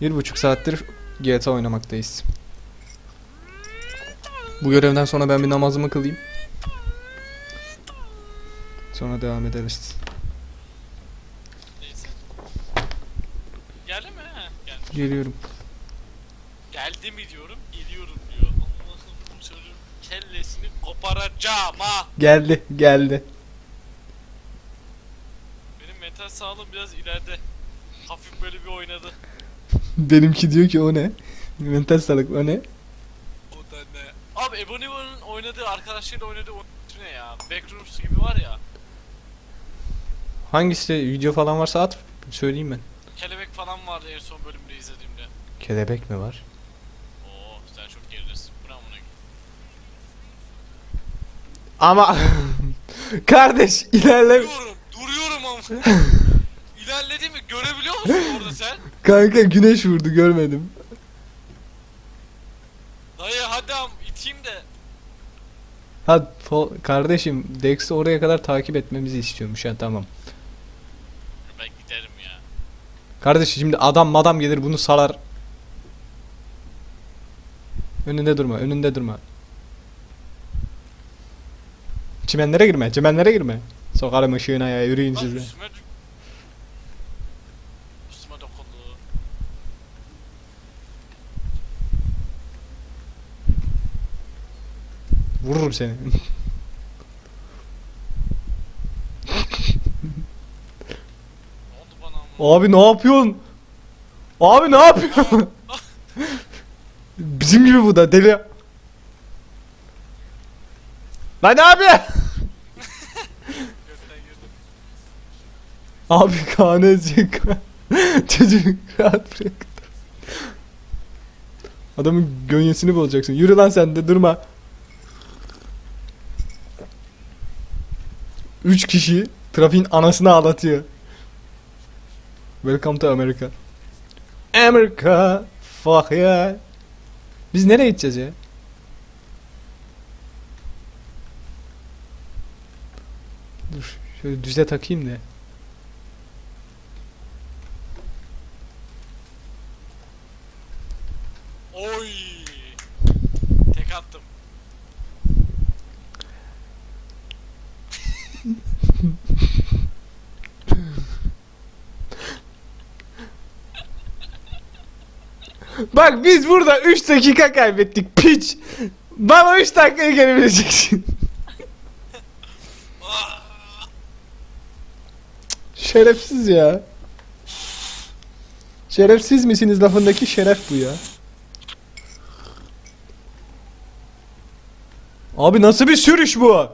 Bir buçuk saattir GTA oynamaktayız. Bu görevden sonra ben bir namazımı kılayım. Sonra devam ederiz. Neyse. Geldi mi? Geldi. Geliyorum. Geldi mi diyorum, geliyorum diyor. Allah'ım bu çocuğun kellesini koparacağım ha. Geldi, geldi. Benim mental sağlığım biraz ileride. Hafif böyle bir oynadı. Benimki diyor ki o ne? Mental sağlık o ne? O da ne? Abi Ebonimo'nun oynadığı, arkadaşlarıyla oynadığı oyun ne ya? Backrooms gibi var ya. Hangisi video falan varsa at söyleyeyim ben. Kelebek falan vardı en son bölümde izlediğimde. Kelebek mi var? Oo sen çok geridesin. Bu ne amına koyayım? Ama kardeş ilerle. Duruyorum, duruyorum ama. İlerledi mi? Görebiliyor musun orada sen? Kanka güneş vurdu görmedim. Dayı hadi am iteyim de. Ha kardeşim Dex'i oraya kadar takip etmemizi istiyormuş ha tamam. Ben giderim ya. Kardeş şimdi adam madam gelir bunu salar. Önünde durma, önünde durma. Çimenlere girme, çimenlere girme. Sokarım ışığına ya, yürüyün Lan siz de. Üstüme Vururum seni. Abi ne yapıyorsun? Abi ne yapıyorsun? Bizim gibi bu da deli. Lan abi? Abi Kaan ezecek. Rahat bırak. Adamın gönyesini bulacaksın. Yürü lan sen de durma. Üç kişi trafiğin anasını ağlatıyor. Welcome to America. America. Fuck yeah. Biz nereye gideceğiz ya? Dur şöyle düze takayım da. Oy. Tek attım. Bak biz burada 3 dakika kaybettik piç. Bana 3 dakikaya geri vereceksin. Şerefsiz ya. Şerefsiz misiniz lafındaki şeref bu ya. Abi nasıl bir sürüş bu?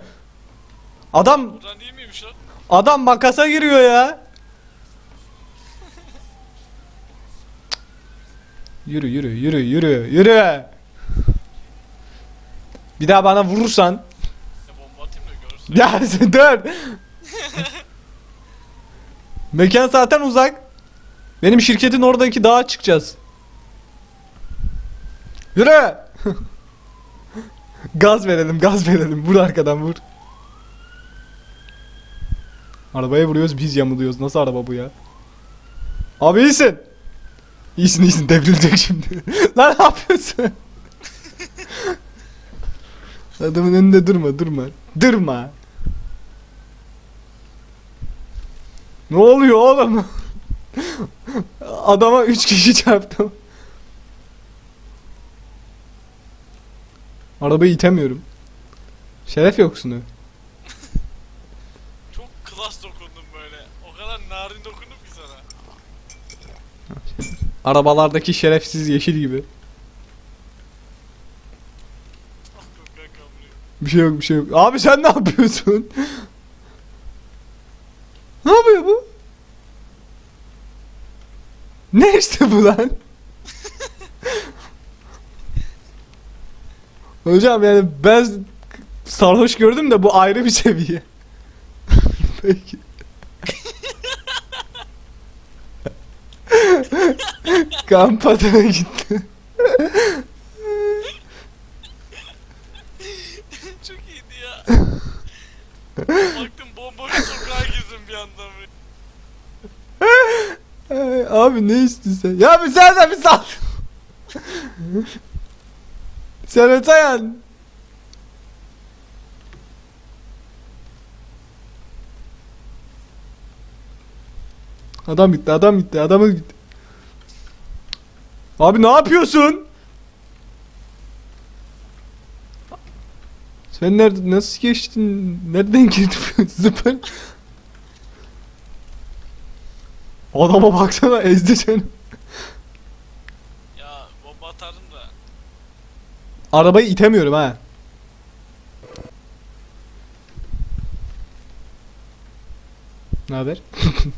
Adam Buradan değil miymiş lan? adam makasa giriyor ya. Yürü yürü yürü yürü yürü. Bir daha bana vurursan Ya bomba atayım da görürsün. ya dur. Mekan zaten uzak. Benim şirketin oradaki dağa çıkacağız. Yürü. gaz verelim, gaz verelim. Vur arkadan vur. Arabaya vuruyoruz, biz yamuluyoruz. Nasıl araba bu ya? Abi iyisin. İyisin iyisin devrilecek şimdi. Lan ne yapıyorsun? Adamın önünde durma durma. Durma. Ne oluyor oğlum? Adama 3 kişi çarptım. Arabayı itemiyorum. Şeref yoksunu. Çok klas dokundum böyle. O kadar narin dokundum ki sana. Arabalardaki şerefsiz yeşil gibi. Bir şey yok bir şey yok. Abi sen ne yapıyorsun? ne yapıyor bu? Ne işte bu lan? Hocam yani ben sarhoş gördüm de bu ayrı bir seviye. Peki. Kampatına gitti. Çok iyiydi ya. Baktım bomboş sokağa girdim bir anda. Ay, Abi ne istiyorsun? Ya bir sen de bir sal. Servet Ayan. Adam gitti, adam gitti, adamı gitti. Abi ne yapıyorsun? Sen nerede nasıl geçtin? Nereden girdin? Zıpır. Adama baksana ezdi seni. Ya bomba atarım da. Arabayı itemiyorum ha. Ne haber? Piç.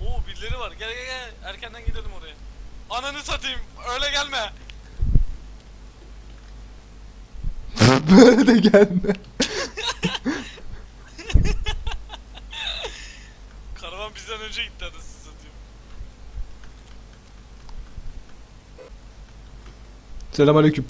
Oo birileri var. Gel gel gel. Erkenden gidelim oraya. Ananı satayım. Öyle gelme. Böyle de gelme. Karavan bizden önce gitti anasını satayım. Selamünaleyküm.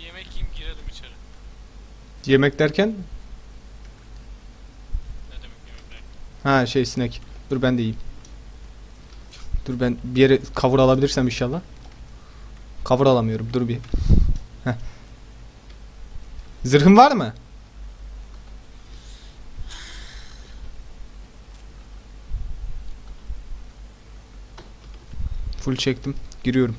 Bir yemek yiyeyim girelim içeri. Yemek derken? Ne demek yemek derken? Ha şey sinek. Dur ben de yiyeyim. Dur ben bir yere cover alabilirsem inşallah. Cover alamıyorum. Dur bir. Heh. Zırhın var mı? Full çektim. Giriyorum.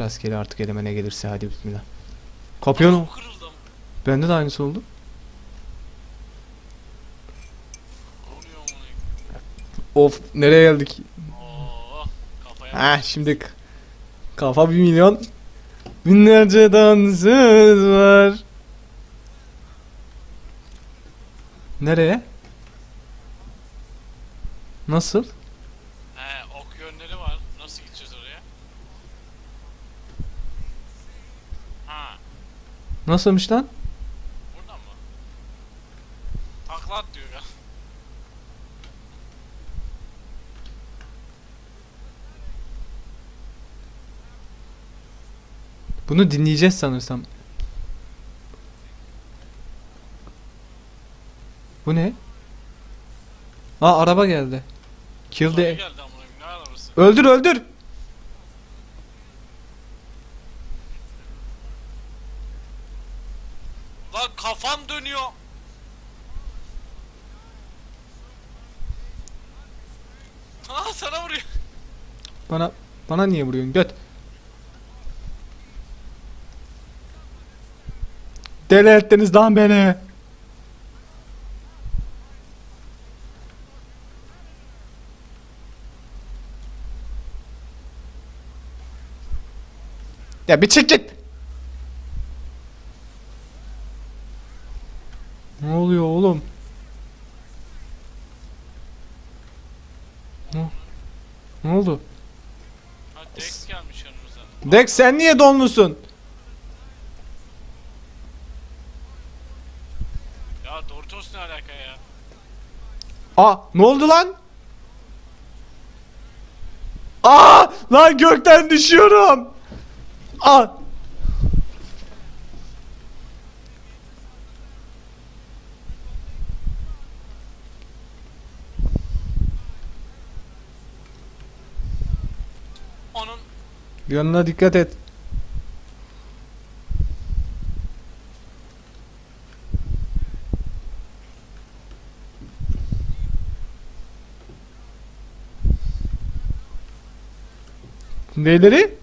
Rastgele artık elime ne gelirse hadi bismillah. Kırıldı ama. Bende de aynısı oldu. Of nereye geldik? Oo. Ha şimdi k- kafa bir milyon. Binlerce dansöz var. Nereye? Nasıl? He ok yönleri var. Nasıl gideceğiz oraya? Ha Nasılmış lan? buradan mı? Takla at diyor ya. Bunu dinleyeceğiz sanırsam. Bu ne? Aa araba geldi. Kill the... Öldür öldür. Kafam dönüyor. Ha sana vuruyor. Bana bana niye vuruyorsun göt? Deli ettiniz lan beni. Ya bir çık git. Ne oluyor oğlum? Ne, ne oldu? Ha Dex gelmiş yanımıza. Dex sen niye donlusun? Ya Doritos ne alaka ya? Aa ne oldu lan? Aa lan gökten düşüyorum. Aa. Yanına dikkat et. Neleri?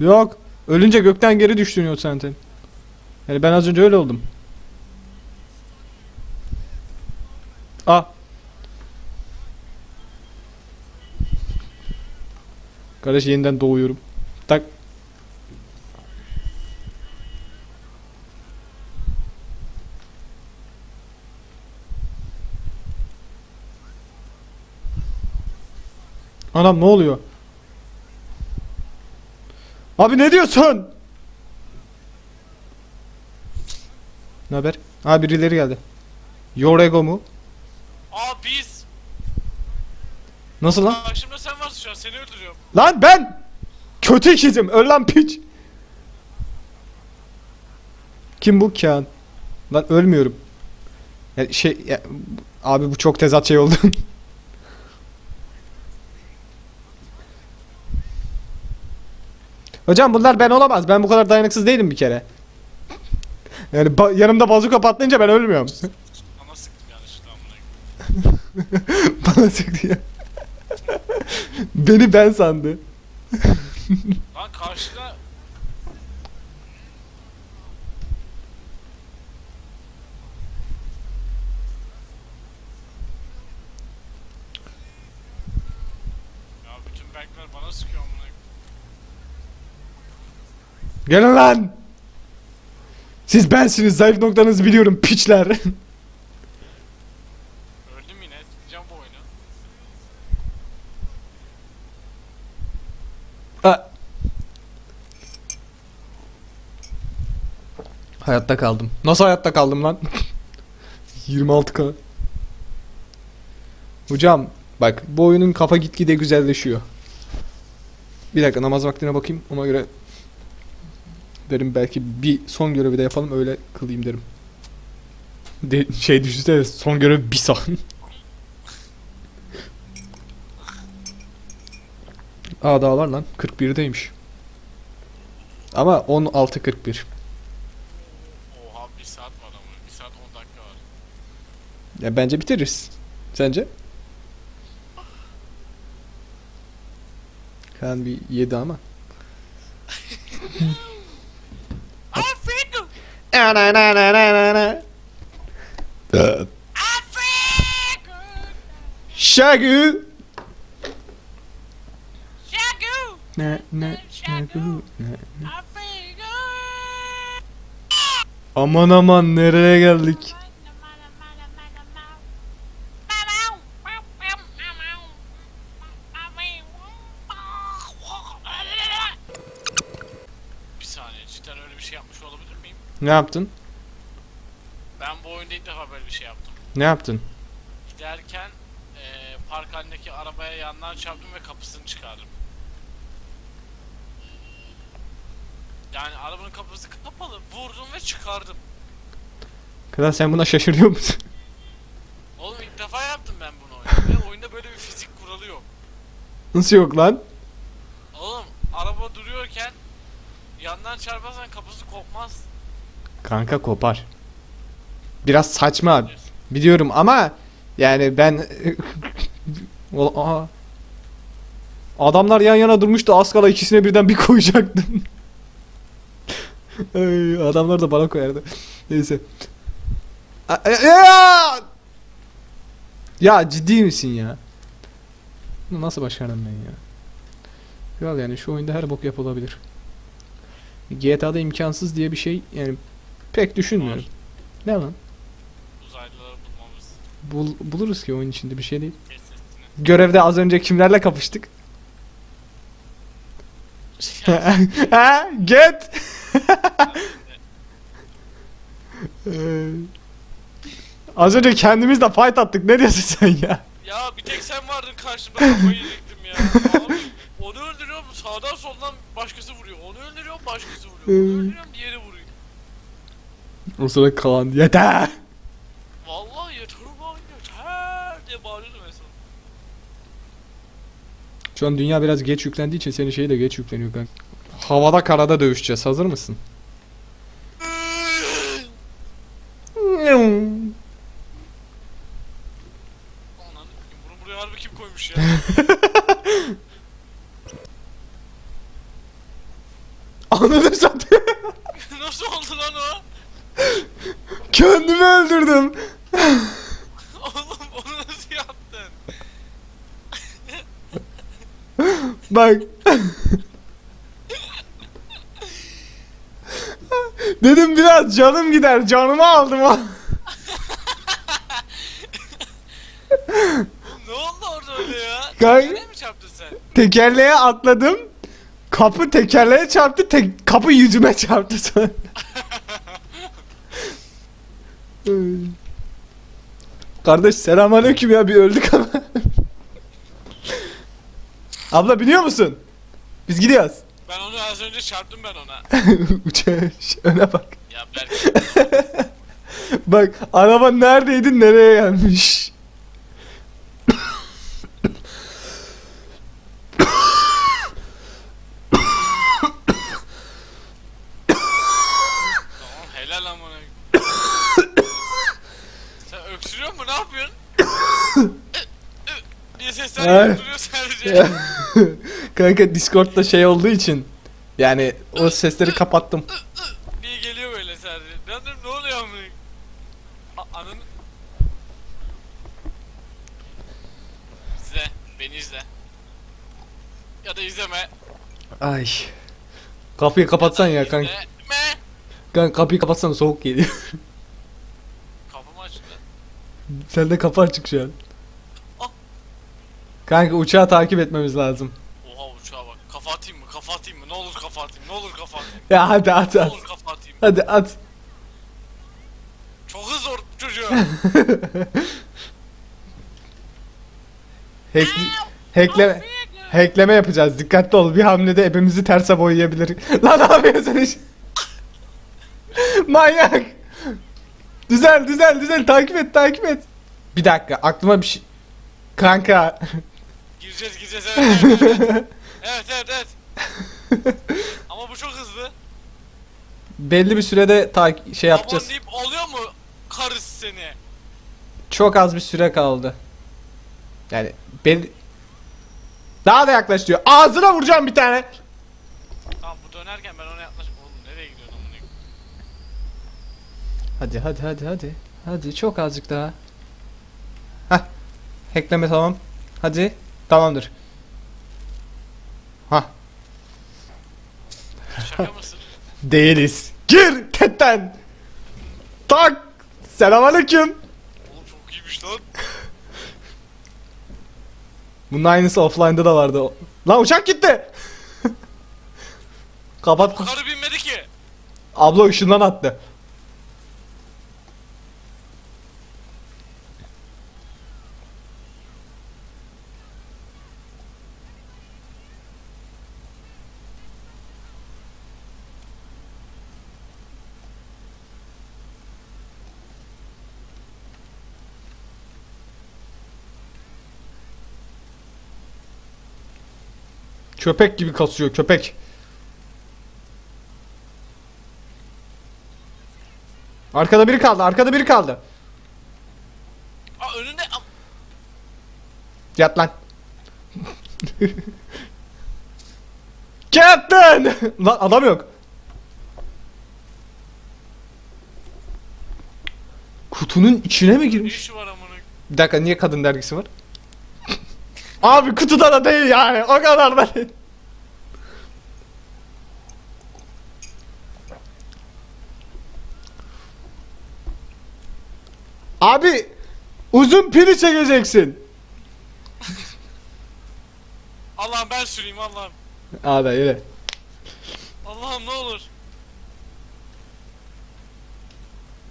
Yok. Ölünce gökten geri düştün yok zaten. Yani ben az önce öyle oldum. Ah. Kardeş yeniden doğuyorum. Tak. Anam ne oluyor? Abi ne diyorsun? Ne haber? Ha birileri geldi. Your ego mu? Aa biz. Nasıl lan? Karşımda sen varsın şu an seni öldürüyorum. Lan ben! Kötü ikizim. Öl lan piç. Kim bu Kaan? Lan ölmüyorum. Ya şey ya, abi bu çok tezat şey oldu. Hocam bunlar ben olamaz. Ben bu kadar dayanıksız değilim bir kere. Yani ba- yanımda bazuka patlayınca ben ölmüyorum. Ana sıktım yanlışlıkla amına koyayım. Bana sıktı ya. Beni ben sandı. Lan karşıda Ya bütün bankler bana sıkıyor amına koyayım. Gelin lan. Siz bensiniz. Zayıf noktanızı biliyorum piçler. Öldüm yine. Gideceğim bu oyunu. Ha. Hayatta kaldım. Nasıl hayatta kaldım lan? 26k. Hocam bak bu oyunun kafa gitgide güzelleşiyor. Bir dakika namaz vaktine bakayım ona göre derim belki bir son görevi de yapalım öyle kılayım derim. De, şey düşünsene son görev bir saat. Aa daha var lan 41'deymiş. Ama 16.41. Oha bir saat var ama. Bir saat 10 dakika var. Ya bence bitiririz. Sence? Kaan bir 7 ama. Afrika! Ana na na na na na. Afrika! Şagü. Shagu! Na na şagü. Aman aman nereye geldik? Bir saniye cidden öyle bir şey yapmış olabilir miyim? Ne yaptın? Ben bu oyunda ilk defa böyle bir şey yaptım. Ne yaptın? Giderken eee park halindeki arabaya yandan çarptım ve kapısını çıkardım. Yani arabanın kapısı kapalı. Vurdum ve çıkardım. Kral sen buna şaşırıyor musun? Oğlum ilk defa yaptım ben bunu oyunda. ve oyunda böyle bir fizik kuralı yok. Nasıl yok lan? Oğlum araba duruyorken yandan çarparsan kapısı kopmaz. Kanka kopar. Biraz saçma biliyorum ama yani ben. Adamlar yan yana durmuştu az kala ikisine birden bir koyacaktım. Adamlar da bana koyardı. Neyse. A- e- Ya! Ciddi misin ya? Nasıl başardım ben ya? Kral yani şu oyunda her bok yapılabilir. GTA'da imkansız diye bir şey yani pek düşünmüyorum. Ne lan? Uzaylıları bulmamız. Bul- buluruz ki oyun içinde bir şey değil. Görevde az önce kimlerle kapıştık? ha, get. Ee, az önce kendimizle fight attık. Ne diyorsun sen ya? ya bir tek sen vardın karşımda kafayı yiyecektim ya. Abi, onu öldürüyorum sağdan soldan başkası vuruyor. Onu öldürüyorum başkası vuruyor. Onu öldürüyorum diğeri vuruyor. O sırada Kaan yeter. Vallahi yeter ulan yeter diye bağırıyordum en son. Şu an dünya biraz geç yüklendiği için senin şeyi de geç yükleniyor kanka. Havada karada dövüşeceğiz. Hazır mısın? Ananı bunu buraya harbi kim koymuş ya? Ananı Vurdum. Oğlum onu nasıl yaptın? Bak. Dedim biraz canım gider. Canımı aldım ha. Ne oldu orada öyle ya? Kanka- Nereye mi çarptın sen? Tekerleğe atladım. Kapı tekerleğe çarptı. Tek, kapı yüzüme çarptı sonra. Kardeş selamünaleyküm ya bir öldük ama. Abla biliyor musun? Biz gidiyoruz. Ben onu az önce çarptım ben ona. Uçağa öne bak. Bak araba neredeydi nereye gelmiş. tamam helal amına. sen öksürüyor mu ne yapıyorsun? diye sesler Ay. duruyor sadece. Kanka Discord'da şey olduğu için yani o sesleri kapattım. diye geliyor böyle sadece. Ben dedim ne oluyor amına? A- Anın... İzle, beni izle. Ya da izleme. Ay. Kapıyı kapatsan ya kanka. İzleme. Kanka kapıyı kapatsan soğuk geliyor. Kapımı açtı. Sen de kapı açık şu an. Ah. Kanka uçağı takip etmemiz lazım. Oha uçağa bak. Kafa atayım mı? Kafa atayım mı? Ne olur kafa atayım. Ne olur kafa atayım. Ya hadi at Ne at. olur kafa atayım. Hadi at. Çok hızlı or çocuğu. Hack, hackleme, hackleme yapacağız. Dikkatli ol. Bir hamlede ebemizi terse boyayabilir. Lan ne yapıyorsun iş? Manyak. Düzel düzel düzel takip et takip et. Bir dakika aklıma bir şey. Kanka. gireceğiz gireceğiz evet evet evet. Evet evet evet. Ama bu çok hızlı. Belli bir sürede ta- şey yapacağız. Aman deyip alıyor mu karısı seni? Çok az bir süre kaldı. Yani belli... Daha da yaklaş diyor. Ağzına vuracağım bir tane. Tamam bu dönerken ben ona yaklaşıp oğlum nereye gidiyorsun amına koyayım? Hadi hadi hadi hadi. Hadi çok azıcık daha. Hah. Hackleme tamam. Hadi. Tamamdır. Hah. Şaka mısın? Değiliz. Gir tetten. Tak. Selamünaleyküm. Oğlum çok iyiymiş lan. Bunun aynısı offline'da da vardı. Lan uçak gitti. Kapat. Bu karı binmedi ki. Abla ışından attı. Köpek gibi kasıyor köpek. Arkada biri kaldı, arkada biri kaldı. Aa önünde Yat lan. Captain! lan adam yok. Kutunun içine mi girmiş? Bir dakika niye kadın dergisi var? Abi kutuda da değil yani o kadar da değil. Abi uzun pili çekeceksin. Allah'ım ben süreyim Allah'ım. Abi yine. Allah'ım ne olur.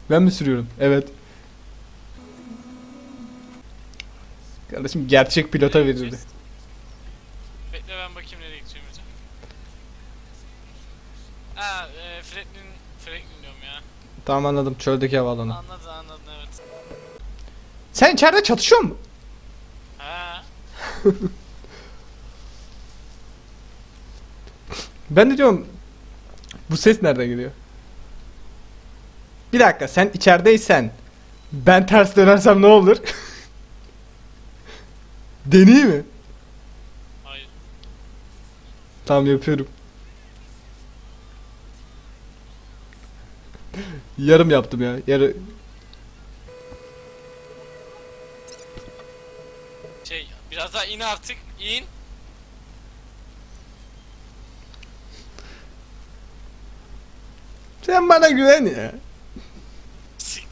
Ben mi sürüyorum? Evet. Kardeşim gerçek pilota verildi. Bekle ben bakayım nereye gideceğim hocam. Ha e, Franklin, Franklin diyorum ya. Tamam anladım çöldeki havaalanı. Anladın anladın evet. Sen içeride çatışıyor mu? Ha. Ben de diyorum bu ses nereden geliyor? Bir dakika sen içerideysen ben ters dönersem ne olur? Deney mi? Hayır. Tamam yapıyorum. Yarım yaptım ya. Yarı Şey biraz daha in artık. in. Sen bana güven ya.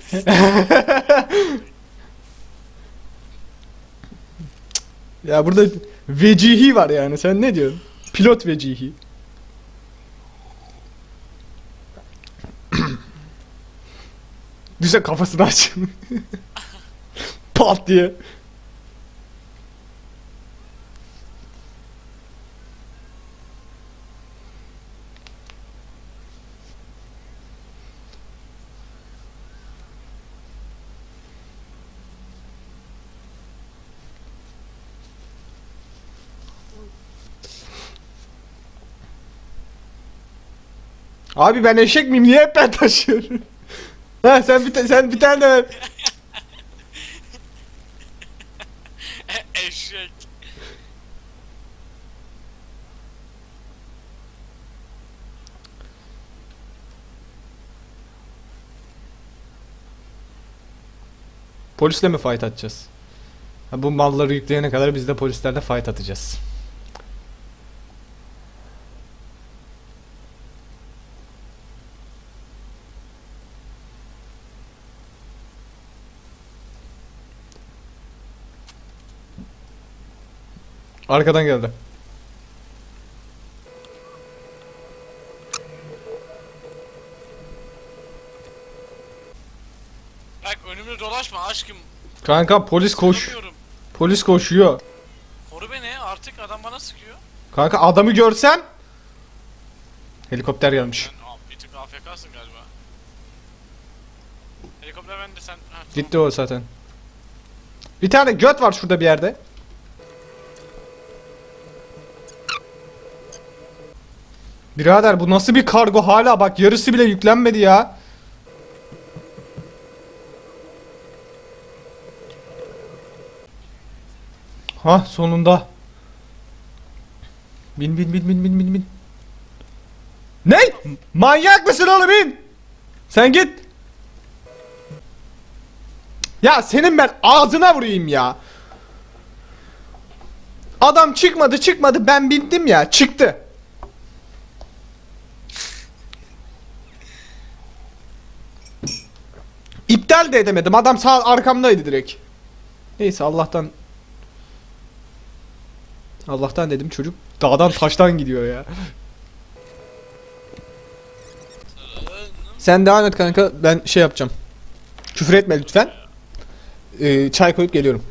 Ya burada vecihi var yani sen ne diyorsun? Pilot vecihi. Düşse kafasını aç. Pat diye. Abi ben eşek miyim? Niye hep ben taşıyorum? ha sen bir sen bir tane de ver. Eşek. Polisle mi fight atacağız? Ha, bu malları yükleyene kadar biz de polislerle fight atacağız. Arkadan geldi. Bak önümde dolaşma aşkım. Kanka polis koş. Polis koşuyor. Koru beni artık adam bana sıkıyor. Kanka adamı görsem Helikopter gelmiş. Sen aa, bir tık AFK'sın galiba. Helikopter bende sen. Ha. Gitti o zaten. Bir tane göt var şurada bir yerde. Birader bu nasıl bir kargo hala bak yarısı bile yüklenmedi ya. Ha sonunda. Bin bin bin bin bin bin bin. Ne? Manyak mısın oğlum bin? Sen git. Ya senin ben ağzına vurayım ya. Adam çıkmadı çıkmadı ben bindim ya çıktı. İptal de edemedim adam sağ arkamdaydı direkt. Neyse Allah'tan Allah'tan dedim çocuk dağdan taştan gidiyor ya. Sen devam et kanka ben şey yapacağım. Küfür etme lütfen. Ee, çay koyup geliyorum.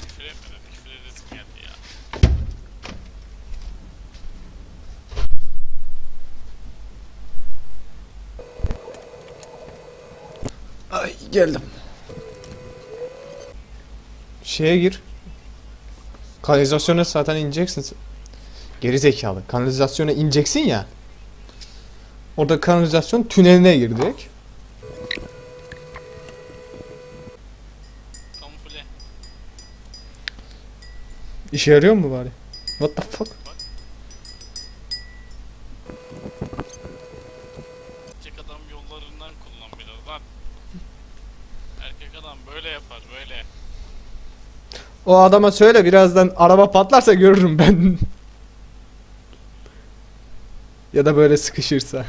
Küfür etmeden küfür edesim geldi ya. Ay geldim. Şeye gir. Kanalizasyona zaten ineceksin. Geri zekalı. Kanalizasyona ineceksin ya. Orada kanalizasyon tüneline gir direkt. Kamufle. İşe yarıyor mu bari? What the fuck? Erkek adam yollarından kullan biraz lan. Erkek adam böyle yapar böyle. O adama söyle birazdan araba patlarsa görürüm ben. ya da böyle sıkışırsa.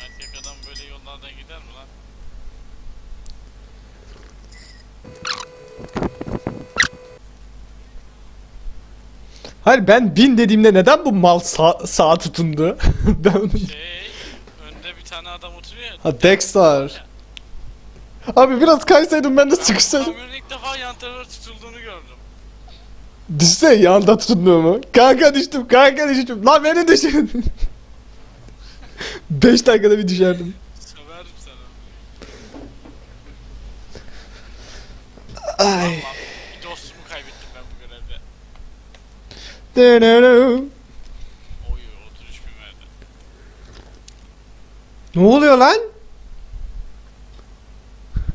Erkek adam böyle yollardan gider mi lan? Hayır ben bin dediğimde neden bu mal sağ, sağa tutundu? ben. Şey, önde bir tane adam oturuyor ya. Ha Dexter. Abi biraz kaysaydım ben de sıkışsaydım. Kamyonun ilk defa yan tarafa tutulduğunu gördüm. Düşsene yanda tutunduğumu. Kanka düştüm, kanka düştüm. Lan beni düşün. 5 dakikada bir düşerdim. Söverim sana. Ay. Vallahi bir dostumu kaybettim ben bu görevde. Oy. Ne oluyor lan?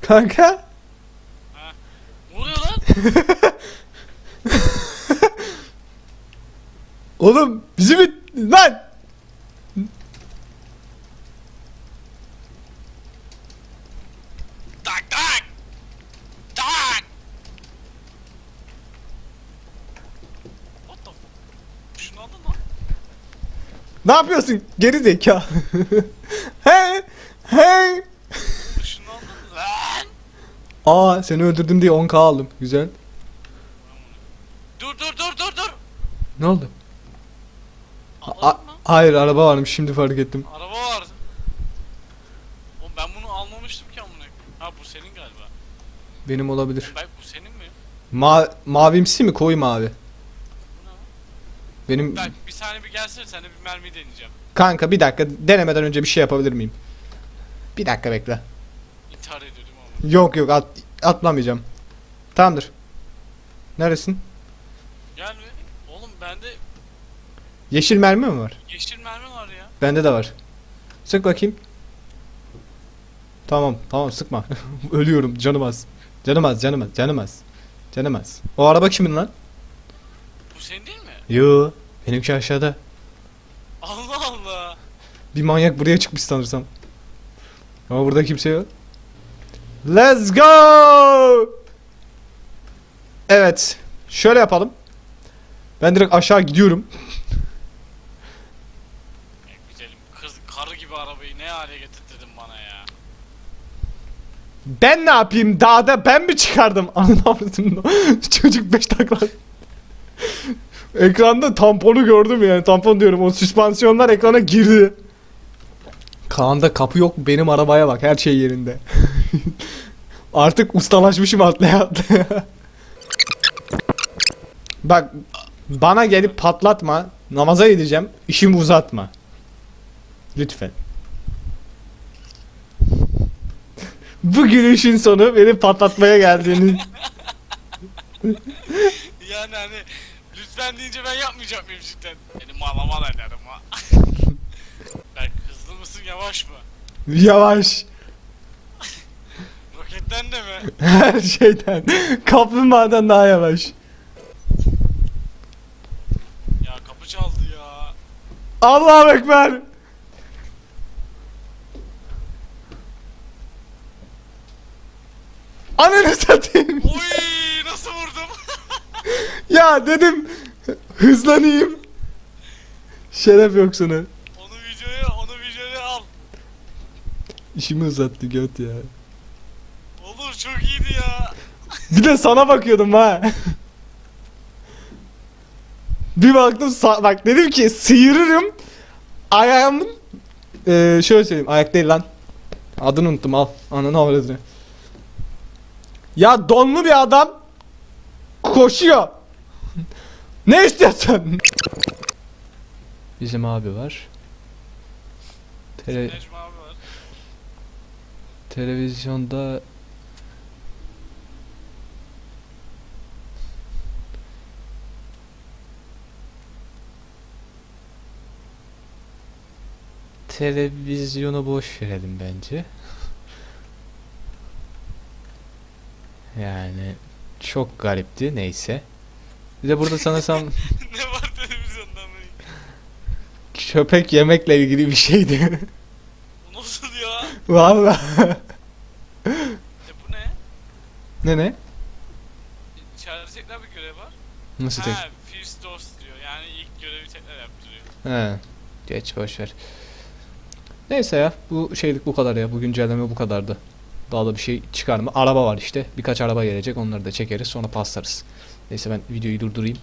Kanka? Ne oluyor lan? Oğlum bizi mi... Lan! Ne yapıyorsun? Geri zeka. hey! Hey! Işınlandın lan. Aa seni öldürdüm diye 10k aldım. Güzel. Dur dur dur dur dur. Ne oldu? A- mı? hayır araba varmış şimdi fark ettim. Araba vardı. Oğlum ben bunu almamıştım ki amına. koyayım. Ha bu senin galiba. Benim olabilir. Ben bu senin mi? Ma mavimsi mi koyu mavi? Benim Ben bir saniye bir gelsene sen de bir mermi deneyeceğim. kanka bir dakika denemeden önce bir şey yapabilir miyim? Bir dakika bekle. İntihar ediyordum ama. Yok yok at, atlamayacağım. Tamamdır. Neresin? Be. Oğlum bende Yeşil mermi mi var? yeşil mermi var ya. Bende de var. Sık bakayım. Tamam tamam sıkma. Ölüyorum canım az. Canım az canım az canım az. Canım az. O araba kimin lan? Bu senin değil mi? Yo. Benimki aşağıda. Allah Allah. Bir manyak buraya çıkmış sanırsam. Ama burada kimse yok. Let's go! Evet. Şöyle yapalım. Ben direkt aşağı gidiyorum. Ya güzelim kız karı gibi arabayı ne hale getirdin bana ya. Ben ne yapayım dağda ben mi çıkardım? Ananı avradım. Çocuk 5 takla. Ekranda tamponu gördüm yani tampon diyorum o süspansiyonlar ekrana girdi. Kaan'da kapı yok benim arabaya bak her şey yerinde. Artık ustalaşmışım atlaya atlaya. bak bana gelip patlatma namaza gideceğim işimi uzatma. Lütfen. Bu gülüşün sonu beni patlatmaya geldiğini Yani hani lütfen deyince ben yapmayacak mıyım cidden? Beni malamal ederim ha. ben hızlı mısın yavaş mı? yavaş Roketten de mi? her şeyden kaplumbağadan daha yavaş. Ya kapı çaldı ya. Allahu ekber. Ananı satayım. Oy? Ya dedim hızlanayım. Şeref yok sana. onu videoya onu videoya al. İşimi uzattı göt ya. Olur çok iyiydi ya. Bir de sana bakıyordum ha. Bir baktım bak dedim ki sıyırırım ayağımın Eee şöyle söyleyeyim ayak değil lan. Adını unuttum al. Ananı avradını. Ya donlu bir adam koşuyor. ne istiyorsun? Bizim abi var. Tele- Necmi abi var. televizyonda televizyonu boş verelim bence. Yani çok garipti neyse. Bir de burada sanırsam ne var televizyonda mı? köpek yemekle ilgili bir şeydi. Bu nasıl ya? Vallahi. E bu ne? ne ne? İçeride tekrar bir görev var. Nasıl tek? Ha, First Dose diyor. Yani ilk görevi tekrar yaptırıyor. He. Geç boş ver. Neyse ya bu şeylik bu kadar ya. Bu güncelleme bu kadardı. Daha da bir şey çıkar mı? Araba var işte. Birkaç araba gelecek. Onları da çekeriz. Sonra paslarız. Neyse ben videoyu durdurayım.